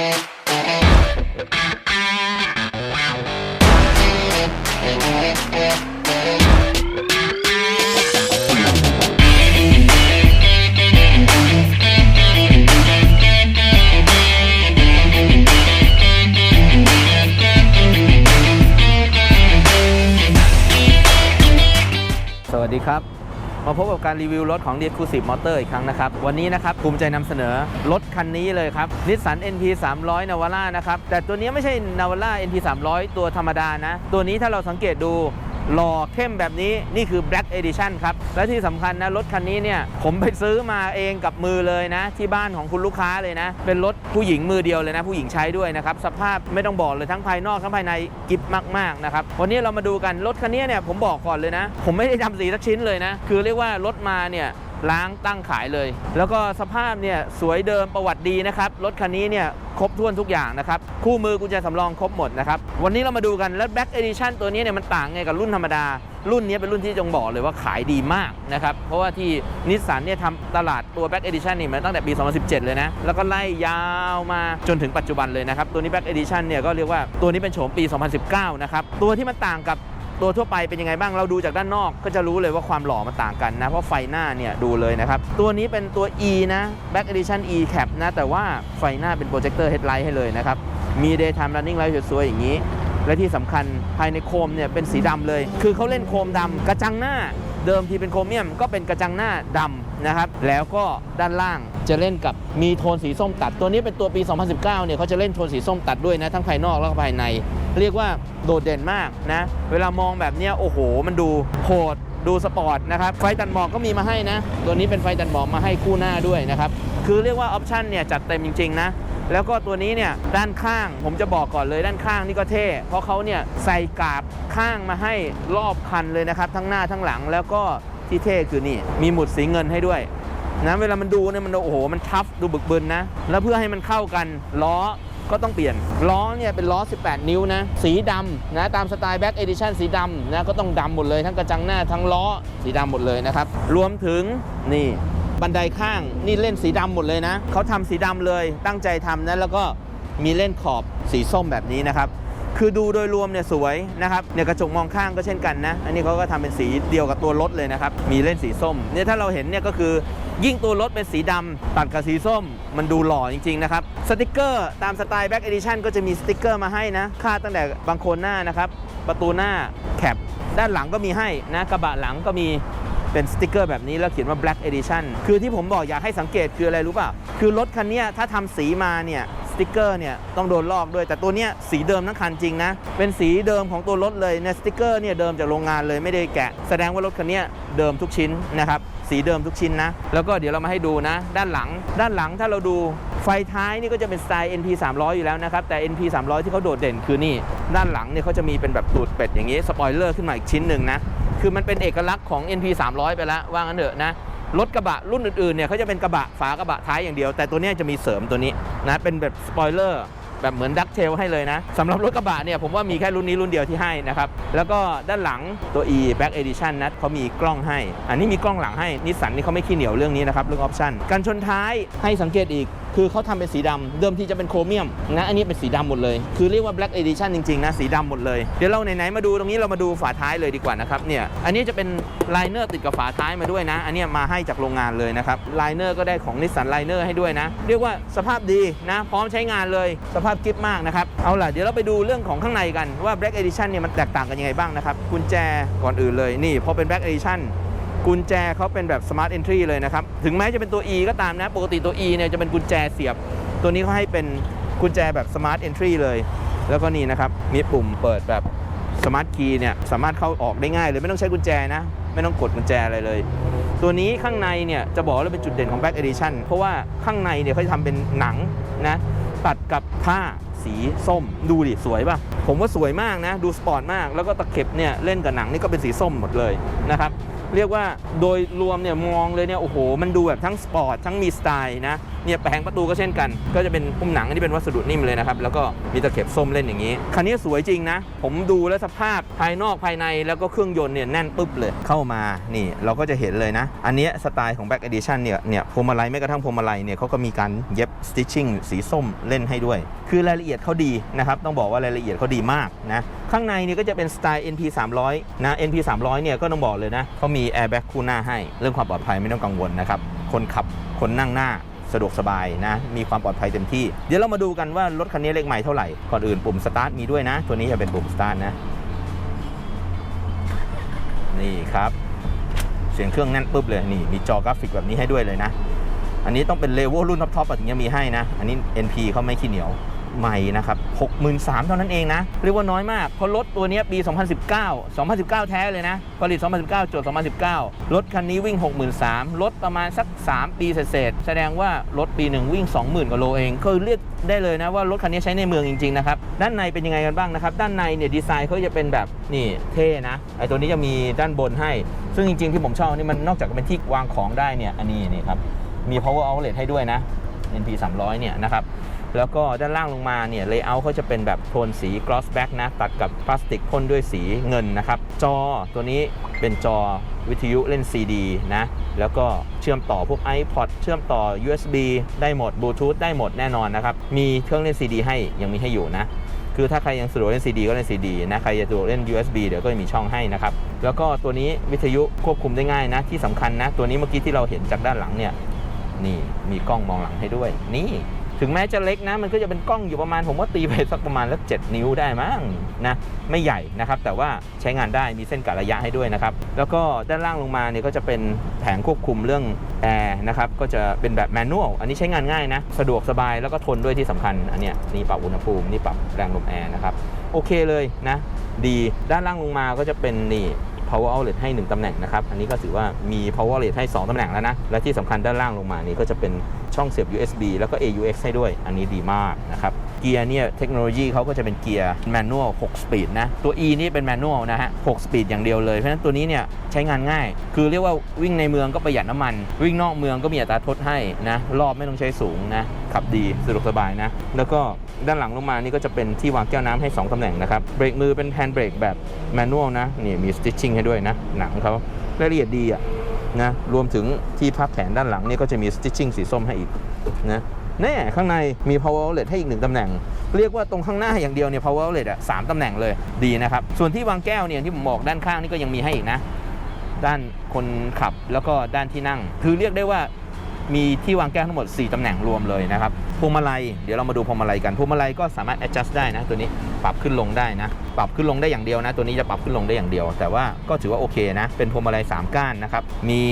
สวัสดีครับ มาพบกับการรีวิวรถของ d e c u s i v e Motor อีกครั้งนะครับ วันนี้นะครับภูมิใจนำเสนอรถคันนี้เลยครับนิสสัน NP 300 Navara นะครับ แต่ตัวนี้ไม่ใช่ Navara NP 300 ตัวธรรมดานะ ตัวนี้ถ้าเราสังเกตดู หล่อเข้มแบบนี้นี่คือ Black Edition ครับ และที่สำคัญนะ รถคันนี้เนี่ย ผมไปซื้อมาเองกับมือเลยนะ ที่บ้านของคุณลูกค้าเลยนะ เป็นรถผู้หญิงมือเดียวเลยนะ ผู้หญิงใช้ด้วยนะครับ สภาพไม่ต้องบอกเลยทั้งภายนอกทั้งภายในกิฟมาก ๆ นะครับ วันนี้เรามาดูกัน รถคันนี้เนี่ยผมบอกก่อนเลยนะ ผมไม่ได้ทำสีสักชิ้นเลยนะ คือเรียกว่ารถมาเนี่ย ล้างตั้งขายเลย แล้วก็สภาพเนี่ยสวยเดิมประวัติดีนะครับรถคันนี้เนี่ยครบถ้วนทุกอย่างนะครับคู่มือกุญแจสำรองครบหมดนะครับวันนี้เรามาดูกันแล้ว Black Edition ตัวนี้เนี่ยมันต่างไงกับรุ่นธรรมดา รุ่นนี้เป็นรุ่นที่จงบอกเลยว่าขายดีมากนะครับเพราะว่าที่นิสสันเนี่ยทำตลาดตัว Black Edition นี่มาตั้งแต่ปี 2017 เลยนะ แล้วก็ไล่ยาวมาจนถึงปัจจุบันเลยนะครับตัวนี้ Black Edition เนี่ยก็เรียกว่าตัวนี้เป็นโฉมปี 2019 นะครับตัวที่มันต่างกับ ตัวทั่วไปเป็นยังไงบ้างเราดูจากด้านนอก ก็จะรู้เลยว่าความหล่อมันต่างกันนะ เพราะไฟหน้าเนี่ยดูเลยนะครับ ตัวนี้เป็นตัว E นะ Back Edition E Cap นะ แต่ว่าไฟหน้าเป็นโปรเจคเตอร์เฮดไลท์ให้เลยนะครับ มี Daytime Running Light สวยๆอย่างนี้ และที่สำคัญภายในโคมเนี่ยเป็นสีดำเลย คือเขาเล่นโคมดำกระจังหน้าเดิมทีเป็นโครเมียมก็เป็นกระจังหน้าดำนะครับ แล้วก็ด้านล่างจะเล่นกับมีโทนสีส้มตัด ตัวนี้เป็นตัวปี 2019 เนี่ยเขาจะเล่นโทนสีส้มตัดด้วยนะ ทั้งภายนอกแล้วก็ภายใน เรียกว่าโดดเด่นมากนะ เวลามองแบบนี้โอ้โห มันดูโหดดูสปอร์ตนะครับไฟตัดหมอกก็มีมาให้นะ ตัวนี้เป็นไฟตัดหมอกมาให้คู่หน้าด้วยนะครับคือเรียกว่าออปชันเนี่ยจัดเต็มจริงๆนะแล้วก็ตัวนี้เนี่ยด้านข้างผมจะบอกก่อนเลยด้านข้างนี่ก็เท่ เพราะเขาเนี่ยใส่กาบข้างมาให้รอบคันเลยนะครับ ทั้งหน้าทั้งหลังแล้วก็ที่เท่คือนี่ มีหมุดสีเงินให้ด้วยนะเวลามันดูเนี่ยมันโอ้โหมันทัฟดูบึกบึนนะ แล้วเพื่อให้มันเข้ากันล้อ ก็ต้องเปลี่ยน ล้อเนี่ยเป็นล้อ 18 นิ้วนะ สีดำนะตามสไตล์ Back Edition สีดำนะก็ต้องดำหมดเลยทั้งกระจังหน้าทั้งล้อสีดำหมดเลยนะครับ รวมถึงนี่บันไดข้างนี่เล่นสีดำหมดเลยนะเขาทำสีดำเลยตั้งใจทำนะแล้วก็มีเล่นขอบสีส้มแบบนี้นะครับคือดูโดยรวมเนี่ยสวยนะครับเนี่ยกระจกมองข้างก็เช่นกันนะ อันนี้เขาก็ทำเป็นสีเดียวกับตัวรถเลยนะครับ มีเล่นสีส้มเนี่ยถ้าเราเห็นเนี่ยก็คือ ยิ่งตัวรถเป็นสีดำตัดกับสีส้ม มันดูหล่อจริง ๆ นะครับ สติกเกอร์ตามสไตล์แบ็กเอดิชันก็จะมีสติกเกอร์มาให้นะค่าตั้งแต่บางโคนหน้านะครับ ประตูหน้าแคปด้านหลังก็มีให้นะกระบะหลังก็มีเป็นสติกเกอร์แบบนี้แล้วเขียนว่า Black Edition คือที่ผมบอกอยากให้สังเกตคืออะไรรู้ป่ะ คือรถคันนี้ถ้าทำสีมาเนี่ย ติกเกอร์เนี่ยต้องโดนลอกด้วย แต่ตัวเนี้ยสีเดิมทั้งคันจริงนะ เป็นสีเดิมของตัวรถเลยเนี่ยสติกเกอร์เนี่ยเดิมจากโรงงานเลยไม่ได้แกะ แสดงว่ารถคันนี้เดิมทุกชิ้นนะครับสีเดิมทุกชิ้นนะ แล้วก็เดี๋ยวเรามาให้ดูนะ ด้านหลัง ด้านหลังถ้าเราดูไฟท้ายนี่ก็จะเป็นสไตล์ NP 300 อยู่แล้วนะครับ แต่ NP 300 ที่เขาโดดเด่นคือนี่ ด้านหลังเนี่ยเขาจะมีเป็นแบบตูดเป็ดอย่างนี้ สปอยเลอร์ขึ้นมาอีกชิ้นหนึ่งนะ คือมันเป็นเอกลักษณ์ของ NP 300 ไปแล้วว่างั้นเถอะนะ รถกระบะรุ่นอื่นๆเนี่ยเขาจะเป็นกระบะฝากระบะท้ายอย่างเดียว แต่ตัวนี้จะมีเสริมตัวนี้นะเป็นแบบสปอยเลอร์แบบเหมือนดักเทลให้เลยนะสำหรับรถกระบะเนี่ยผมว่ามีแค่รุ่นนี้รุ่นเดียวที่ให้นะครับ แล้วก็ด้านหลังตัว E Back Edition นะเขามีกล้องให้ อันนี้มีกล้องหลังให้นิสสันนี่เขาไม่ขี้เหนียวเรื่องนี้นะครับเรื่องออปชั่นกันชนท้ายให้สังเกตอีก คือเขาทำเป็นสีดำเดิมทีจะเป็นโครเมียมนะอันนี้เป็นสีดำหมดเลย คือเรียกว่า Black Edition จริงๆนะสีดำหมดเลย เดี๋ยวเราไหนๆมาดูตรงนี้เรามาดูฝาท้ายเลยดีกว่านะครับเนี่ยอันนี้จะเป็นไลเนอร์ติดกับฝาท้ายมาด้วยนะ อันนี้มาให้จากโรงงานเลยนะครับไลเนอร์ก็ได้ของนิสสันไลเนอร์ให้ด้วยนะ เรียกว่าสภาพดีนะ พร้อมใช้งานเลยสภาพกิฟมากนะครับเอาล่ะเดี๋ยวเราไปดูเรื่องของข้างในกันว่า Black Edition เนี่ยมันแตกต่างกันยังไงบ้างนะครับกุญแจก่อนอื่นเลยนี่พอเป็น Black Edition กุญแจเขาเป็นแบบ Smart Entry เลยนะครับ ถึงแม้จะเป็นตัว E ก็ตามนะ ปกติตัว E เนี่ยจะเป็นกุญแจเสียบ ตัวนี้เขาให้เป็นกุญแจแบบ Smart Entry เลย แล้วก็นี่นะครับ มีปุ่มเปิดแบบ Smart Key เนี่ย สามารถเข้าออกได้ง่ายเลยไม่ต้องใช้กุญแจนะ ไม่ต้องกดกุญแจอะไรเลย ตัวนี้ข้างในเนี่ยจะบอกว่าเป็นจุดเด่นของ Back Edition เพราะว่าข้างในเนี่ยเขาจะทำเป็นหนังนะ ตัดกับผ้าสีส้ม ดูดิสวยป่ะ ผมว่าสวยมากนะ ดูสปอร์ตมาก แล้วก็ตะเข็บเนี่ยเล่นกับหนังนี่ก็เป็นสีส้มหมดเลยนะครับ เรียกว่าโดยรวมเนี่ยมองเลยเนี่ยโอ้โห มันดูแบบทั้งสปอร์ตทั้งมีสไตล์นะเนี่ยแผงประตูก็เช่นกัน ก็จะเป็นพุ่มหนังอันนี้เป็นวัสดุนิ่มเลยนะครับ แล้วก็มีตะเข็บส้มเล่นอย่างนี้ คันนี้สวยจริงนะ ผมดูแล้วสภาพภายนอกภายในแล้วก็เครื่องยนต์เนี่ยแน่นปึ๊บเลยเข้ามานี่เราก็จะเห็นเลยนะ อันนี้สไตล์ของ Back Edition เนี่ยเนี่ยพวงมาลัยแม้กระทั่งพวงมาลัยเนี่ยเขาก็มีการเย็บ stitching สีส้มเล่นให้ด้วย คือรายละเอียดเขาดีนะครับต้องบอกว่ารายละเอียดเขาดีมากนะข้างในนี่ก็จะเป็นสไตล์ NP 300นะ NP 300เนี่ยก็ต้องบอกเลยนะเขามี airbag คู่หน้าให้ เรื่องความปลอดภัยไม่ต้องกังวลนะครับ คนขับคนนั่งหน้าสะดวกสบายนะ มีความปลอดภัยเต็มที่ เดี๋ยวเรามาดูกันว่ารถคันนี้เลขใหม่เท่าไหร่ ก่อนอื่นปุ่มสตาร์ทมีด้วยนะ ตัวนี้จะเป็นปุ่มสตาร์ทนะ นี่ครับ เสียงเครื่องแน่นปุ๊บเลย นี่มีจอกราฟิกแบบนี้ให้ด้วยเลยนะ อันนี้ต้องเป็นเลเวลรุ่นท็อปๆอะถึงจะมีให้นะ อันนี้ NP เขาไม่ขี้เหนียว ใหม่นะครับ 63,000 เท่านั้นเองนะ เรียกว่าน้อยมาก เพราะรถตัวนี้ปี 2019 2019 แท้เลยนะ ผลิต 2019 จด 2019 รถคันนี้วิ่ง 63,000 รถประมาณสัก 3 ปีเศษแสดงว่ารถปีหนึ่งวิ่ง 20,000 กว่าโลเองคือเรียกได้เลยนะว่ารถคันนี้ใช้ในเมืองจริงๆนะครับ ด้านในเป็นยังไงกันบ้างนะครับ ด้านในเนี่ยดีไซน์เขาจะเป็นแบบนี่เท่นะ ไอตัวนี้จะมีด้านบนให้ ซึ่งจริงๆที่ผมชอบนี่มันนอกจากเป็นที่วางของได้เนี่ย อันนี้นี่ครับ มี power outlet ให้ด้วยนะ NP 300เนี่ยนะครับ แล้วก็ด้านล่างลงมาเนี่ย layout เขาจะเป็นแบบโทนสี gloss back นะ ตัดกับพลาสติกพ่นด้วยสีเงินนะครับ จอตัวนี้เป็นจอวิทยุเล่น CD นะ แล้วก็เชื่อมต่อพวก iPod เชื่อมต่อ USB ได้หมด Bluetooth ได้หมดแน่นอนนะครับ มีเครื่องเล่น CD ให้ยังมีให้อยู่นะคือถ้าใครยังสะดวกเล่น CD ก็เล่น CD นะ ใครจะสะดวกเล่น USB เดี๋ยวก็จะมีช่องให้นะครับ แล้วก็ตัวนี้วิทยุควบคุมได้ง่ายนะ ที่สำคัญนะ ตัวนี้เมื่อกี้ที่เราเห็นจากด้านหลังเนี่ย นี่มีกล้องมองหลังให้ด้วย นี่ ถึงแม้จะเล็กนะมันก็จะเป็นกล้องอยู่ประมาณ ผมว่าตีไปสักประมาณสักเนิ้วได้มั้งนะไม่ใหญ่นะครับ แต่ว่าใช้งานได้มีเส้นกะระยะให้ด้วยนะครับ แล้วก็ด้านล่างลงมาเนี่ยก็จะเป็นแผงควบคุมเรื่องแอร์นะครับก็จะเป็นแบบแมนนวลอันนี้ใช้งานง่ายนะ สะดวกสบายแล้วก็ทนด้วยที่สำคัญอันเนี้ยนี่ปรับอุณหภูมินี่ปรับแรงลมแอร์นะครับโอเคเลยนะ ดีด้านล่างลงมาก็จะเป็นนี่ power outlet ให้ 1ตำแหน่งนะครับ อันนี้ก็ถือว่ามี power outlet ให้ 2ตำแหน่งแล้วนะ และที่สำคัญด้านล่างลงมานี่ก็จะเป็น ช่องเสียบ USB แล้วก็ AUX ให้ด้วย อันนี้ดีมากนะครับ เกียร์เนี่ยเทคโนโลยีเขาก็จะเป็นเกียร์แมนนวล6สปีดนะ ตัว E นี่เป็นแมนนวลนะฮะ6สปีดอย่างเดียวเลย เพราะฉะนั้นตัวนี้เนี่ยใช้งานง่าย คือเรียกว่าวิ่งในเมืองก็ประหยัดน้ำมัน วิ่งนอกเมืองก็มีอัตราทดให้นะ รอบไม่ต้องใช้สูงนะขับดีสะดวกสบายนะ แล้วก็ด้านหลังลงมานี่ก็จะเป็นที่วางแก้วน้ำให้ 2ตำแหน่งนะครับเบรกมือเป็นแฮนด์เบรกแบบแมนนวลนะนี่มีสติชชิ่งให้ด้วยนะ หนังเขารายละเอียดดีอะ นะรวมถึงที่พับแขนด้านหลังนี่ก็จะมีสติชชิ่งสีส้มให้อีกนะแน่ข้างในมี power outlet ให้อีกหนึ่งตำแหน่ง เรียกว่าตรงข้างหน้าอย่างเดียวเนี่ย power outlet อะสามตำแหน่งเลยดีนะครับ ส่วนที่วางแก้วเนี่ยที่ผมบอกด้านข้างนี่ก็ยังมีให้อีกนะ ด้านคนขับแล้วก็ด้านที่นั่ง คือเรียกได้ว่า มีที่วางแก้วทั้งหมด 4 ตำแหน่งรวมเลยนะครับพวงมาลัยเดี๋ยวเรามาดูพวงมาลัยกันพวงมาลัยก็สามารถ adjust ได้นะตัวนี้ปรับขึ้นลงได้นะ ปรับขึ้นลงได้อย่างเดียวนะ ตัวนี้จะปรับขึ้นลงได้อย่างเดียว แต่ว่าก็ถือว่าโอเคนะ เป็นพวงมาลัย 3 ก้านนะครับ มี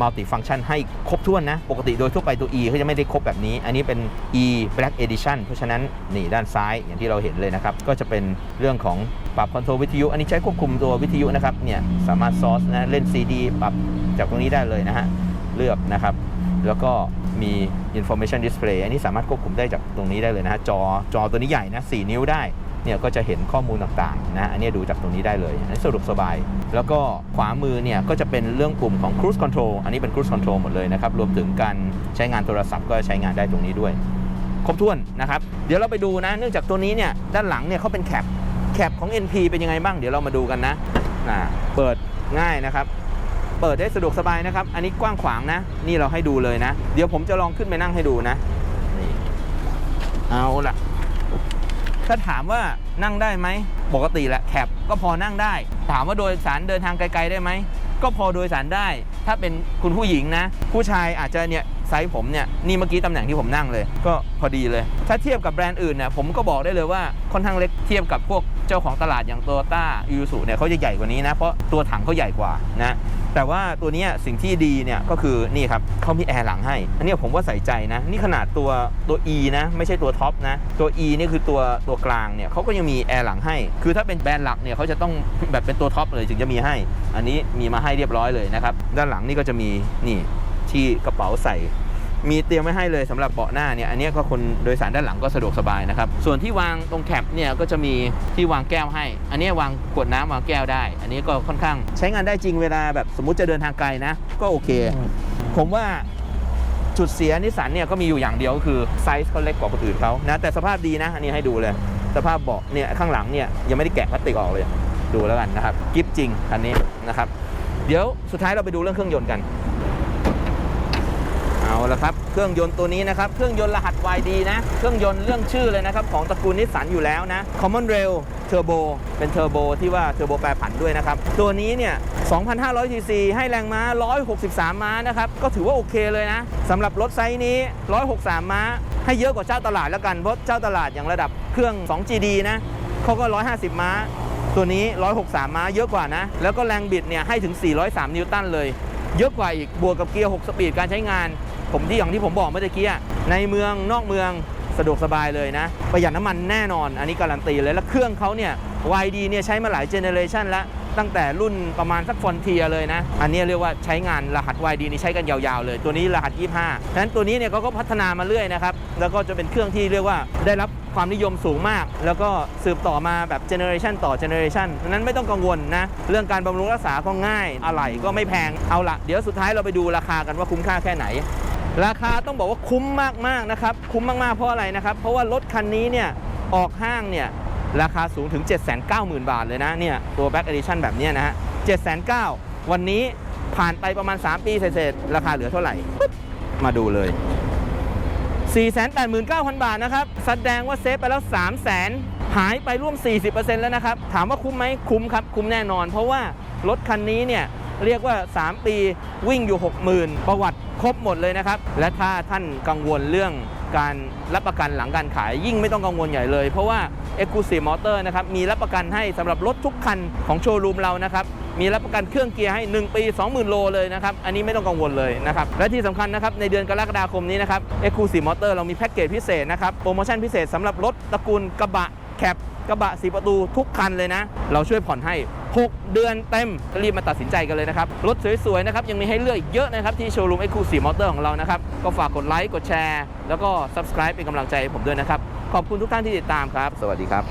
multi function ให้ครบถ้วนนะ ปกติโดยทั่วไปตัว E เขาจะไม่ได้ครบแบบนี้ อันนี้เป็น E Black Edition เพราะฉะนั้นนี่ด้านซ้ายอย่างที่เราเห็นเลยนะครับ ก็จะเป็นเรื่องของปรับคอนโทรลวิทยุ อันนี้ใช้ควบคุมตัววิทยุนะครับ เนี่ยสามารถซอสนะเล่น CD ปรับจากตรงนี้ได้เลยนะฮะ เลือกนะครับ แล้วก็มี information display อันนี้สามารถควบคุมได้จากตรงนี้ได้เลยนะฮะจอจอตัวนี้ใหญ่นะ4นิ้วได้เนี่ยก็จะเห็นข้อมูลต่างๆนะอันนี้ดูจากตรงนี้ได้เลยอันนี้สะดวกสบาย แล้วก็ขวามือเนี่ยก็จะเป็นเรื่องปุ่มของ cruise control อันนี้เป็น cruise control หมดเลยนะครับ รวมถึงการใช้งานโทรศัพท์ก็ใช้งานได้ตรงนี้ด้วย ครบถ้วนนะครับ เดี๋ยวเราไปดูนะ เนื่องจากตัวนี้เนี่ยด้านหลังเนี่ยเขาเป็นแคปแคปของ NP เป็นยังไงบ้าง เดี๋ยวเรามาดูกันนะนะเปิดง่ายนะครับ เปิดได้สะดวกสบายนะครับ อันนี้กว้างขวางนะ นี่เราให้ดูเลยนะ เดี๋ยวผมจะลองขึ้นไปนั่งให้ดูนะนี่เอาละถ้าถามว่านั่งได้ไหม ปกติแหละแคบก็พอนั่งได้ ถามว่าโดยสารเดินทางไกลๆได้ไหม ก็พอโดยสารได้ ถ้าเป็นคุณผู้หญิงนะ ผู้ชายอาจจะเนี่ย ไซส์ผมเนี่ยนี่เมื่อกี้ตำแหน่งที่ผมนั่งเลย ก็พอดีเลย ถ้าเทียบกับแบรนด์อื่นเนี่ยผมก็บอกได้เลยว่าค่อนข้างเล็กเทียบกับพวกเจ้าของตลาดอย่างโตโยต้ายูสุเนี่ยเขาจะใหญ่กว่านี้นะเพราะตัวถังเขาใหญ่กว่านะแต่ว่าตัวนี้สิ่งที่ดีเนี่ยก็คือนี่ครับเขามีแอร์หลังให้ อันนี้ผมว่าใส่ใจนะ นี่ขนาดตัวตัว E นะไม่ใช่ตัวท็อปนะตัว E นี่คือตัวตัวกลางเนี่ยเขาก็ยังมีแอร์หลังให้ คือถ้าเป็นแบรนด์หลักเนี่ยเขาจะต้องแบบเป็นตัวท็อปเลยถึงจะมีให้ อันนี้มีมาให้เรียบร้อยเลยนะครับด้านหลังนี่ก็จะมีนี่ ที่กระเป๋าใส่ มีเตรียมไว้ให้เลยสำหรับเบาะหน้าเนี่ยอันนี้ก็คนโดยสารด้านหลังก็สะดวกสบายนะครับ ส่วนที่วางตรงแคปเนี่ยก็จะมีที่วางแก้วให้ อันนี้วางขวดน้ำวางแก้วได้ อันนี้ก็ค่อนข้างใช้งานได้จริงเวลาแบบสมมุติจะเดินทางไกลนะ ก็โอเค ผมว่าจุดเสียนิสันเนี่ยก็มีอยู่อย่างเดียวก็คือไซส์เขาเล็กกว่าคนอื่นเขานะแต่สภาพดีนะอันนี้ให้ดูเลย สภาพเบาะเนี่ยข้างหลังเนี่ยยังไม่ได้แกะพลาสติกออกเลยดูแล้วกันนะครับกิฟจริงคันนี้นะครับ เดี๋ยวสุดท้ายเราไปดูเรื่องเครื่องยนต์กัน เอาละครับ เครื่องยนต์ตัวนี้นะครับ เครื่องยนต์รหัส YD นะ เครื่องยนต์เรื่องชื่อเลยนะครับ ของตระกูลนิสสันอยู่แล้วนะ Common Rail Turbo เป็นเทอร์โบที่ว่าเทอร์โบแปรผันด้วยนะครับ ตัวนี้เนี่ย 2,500 cc ให้แรงม้า 163 ม้านะครับ ก็ถือว่าโอเคเลยนะสำหรับรถไซส์นี้ 163 ม้า ให้เยอะกว่าเจ้าตลาดแล้วกัน เพราะเจ้าตลาดอย่างระดับเครื่อง 2GD นะเขาก็ 150 ม้า ตัวนี้ 163 ม้าเยอะกว่านะ แล้วก็แรงบิดเนี่ยให้ถึง 403 นิวตันเลย เยอะกว่าอีก บวกกับเกียร์ 6 สปีดการใช้งาน ผมที่อย่างที่ผมบอกเมื่อกี้ในเมืองนอกเมืองสะดวกสบายเลยนะ ประหยัดน้ำมันแน่นอน อันนี้การันตีเลย แล้วเครื่องเขาเนี่ย YD เนี่ยใช้มาหลายเจเนเรชันแล้วตั้งแต่รุ่นประมาณสักฟอนเทียเลยนะ อันนี้เรียกว่าใช้งานรหัส YD นี่ใช้กันยาวๆเลย ตัวนี้รหัส 25ฉะนั้นตัวนี้เนี่ยเขาก็พัฒนามาเรื่อยนะครับ แล้วก็จะเป็นเครื่องที่เรียกว่าได้รับความนิยมสูงมาก แล้วก็สืบต่อมาแบบเจเนอเรชันต่อเจเนอเรชันนั้นไม่ต้องกังวลนะ เรื่องการบำรุงรักษาก็ง่าย อะไหล่ก็ไม่แพง เอาละเดี๋ยวสุดท้ายเราไปดูราคากันว่าคุ้มค่าแค่ไหน ราคาต้องบอกว่าคุ้มมากๆนะครับคุ้มมากๆเพราะอะไรนะครับ เพราะว่ารถคันนี้เนี่ยออกห้างเนี่ยราคาสูงถึง 790,000 บาทเลยนะเนี่ยตัว Back Edition แบบนี้นะฮะ790,000วันนี้ผ่านไปประมาณ 3 ปีเศษๆราคาเหลือเท่าไหร่ มาดูเลย 489,000 บาทนะครับ แสดงว่าเซฟไปแล้ว 300,000 หายไปร่วม 40%แล้วนะครับ ถามว่าคุ้มไหมคุ้มครับ คุ้มแน่นอน เพราะว่ารถคันนี้เนี่ย เรียกว่า 3 ปีวิ่งอยู่ 60,000 ประวัติครบหมดเลยนะครับ และถ้าท่านกังวลเรื่องการรับประกันหลังการขายยิ่งไม่ต้องกังวลใหญ่เลย เพราะว่า e x c l u s i v e Motor นะครับมีรับประกันให้สำหรับรถทุกคันของโชว์รูมเรานะครับมีรับประกันเครื่องเกียร์ให้ 1 ปี 20,000 โลเลยนะครับ อันนี้ไม่ต้องกังวลเลยนะครับ และที่สำคัญนะครับ ในเดือนกรกฎาคมนี้นะครับ e x c l u s i v e Motor เรามีแพ็กเกจพิเศษนะครับ โปรโมชั่นพิเศษสำหรับรถตระกูลกระบะแคป กระบะสีประตูทุกคันเลยนะ เราช่วยผ่อนให้ 6 เดือนเต็มรีบมาตัดสินใจกันเลยนะครับ รถสวยๆนะครับยังมีให้เลือกอีกเยอะนะครับที่โชว์รูมไอคูสีมอเตอร์ของเรานะครับ ก็ฝากกดไลค์กดแชร์ แล้วก็ subscribe เป็นกำลังใจให้ผมด้วยนะครับ ขอบคุณทุกท่านที่ติดตามครับ สวัสดีครับ